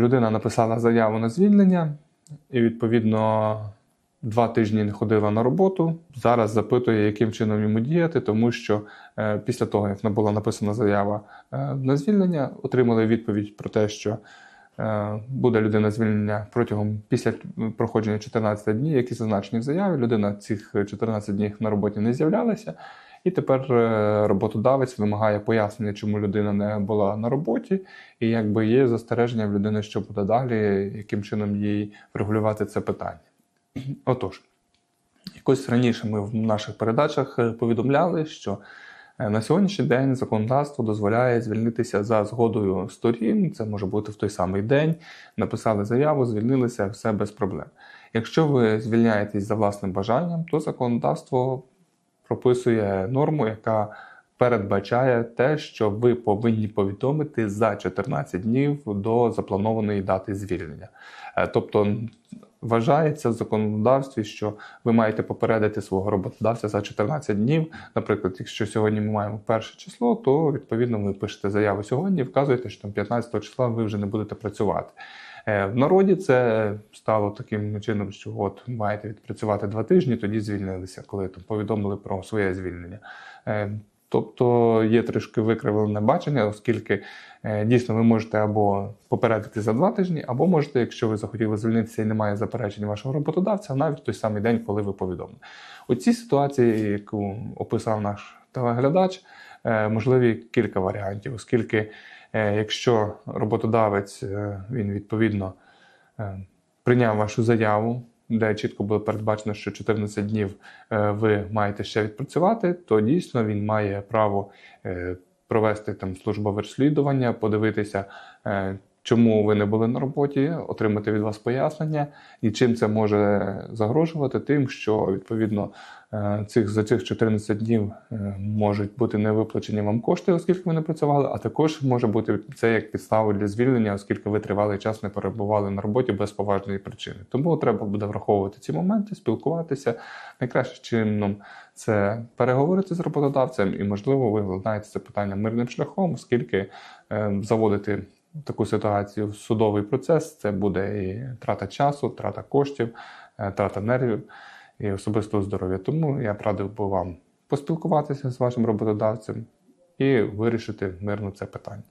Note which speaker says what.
Speaker 1: Людина написала заяву на звільнення і, відповідно, два тижні не ходила на роботу. Зараз запитує, яким чином йому діяти, тому що е, після того, як була написана заява е, на звільнення, отримали відповідь про те, що е, буде людина звільнення протягом після проходження 14 днів, які зазначені в заяві. Людина цих 14 днів на роботі не з'являлася. І тепер е, роботодавець вимагає пояснення, чому людина не була на роботі, і якби є застереження в людини, що буде далі, яким чином їй врегулювати це питання. Отож, якось раніше ми в наших передачах е, повідомляли, що е, на сьогоднішній день законодавство дозволяє звільнитися за згодою сторін. Це може бути в той самий день. Написали заяву, звільнилися, все без проблем. Якщо ви звільняєтесь за власним бажанням, то законодавство прописує норму, яка передбачає те, що ви повинні повідомити за 14 днів до запланованої дати звільнення. Е, Тобто вважається в законодавстві, що ви маєте попередити свого роботодавця за 14 днів. Наприклад, якщо сьогодні ми маємо перше число, то відповідно ви пишете заяву сьогодні, вказуєте, що там 15 числа ви вже не будете працювати. Е, В народі це стало таким чином, що от маєте відпрацювати два тижні, тоді звільнилися, коли там повідомили про своє звільнення. Тобто є трішки викривлене бачення, оскільки е, дійсно ви можете або попередити за два тижні, або можете, якщо ви захотіли звільнитися і немає заперечень вашого роботодавця, навіть в той самий день, коли ви повідомили. У цій ситуації, яку описав наш телеглядач, е, можливі кілька варіантів, оскільки е, якщо роботодавець він відповідно прийняв вашу заяву, де чітко було передбачено, що 14 днів е, ви маєте ще відпрацювати, то дійсно він має право е, провести там службове розслідування, подивитися, е, чому ви не були на роботі, отримати від вас пояснення, і чим це може загрожувати, тим, що відповідно е, цих за цих 14 днів е, можуть бути не виплачені вам кошти, оскільки ви не працювали, а також може бути це як підстава для звільнення, оскільки ви тривалий час не перебували на роботі без поважної причини. Тому треба буде враховувати ці моменти, спілкуватися. Найкраще чином це переговорити з роботодавцем, і можливо ви владнаєте це питання мирним шляхом, оскільки е, заводити таку ситуацію в судовий процес це буде і трата часу, трата коштів, е, трата нервів і особистого здоров'я. Тому я б радив би вам поспілкуватися з вашим роботодавцем і вирішити мирно це питання.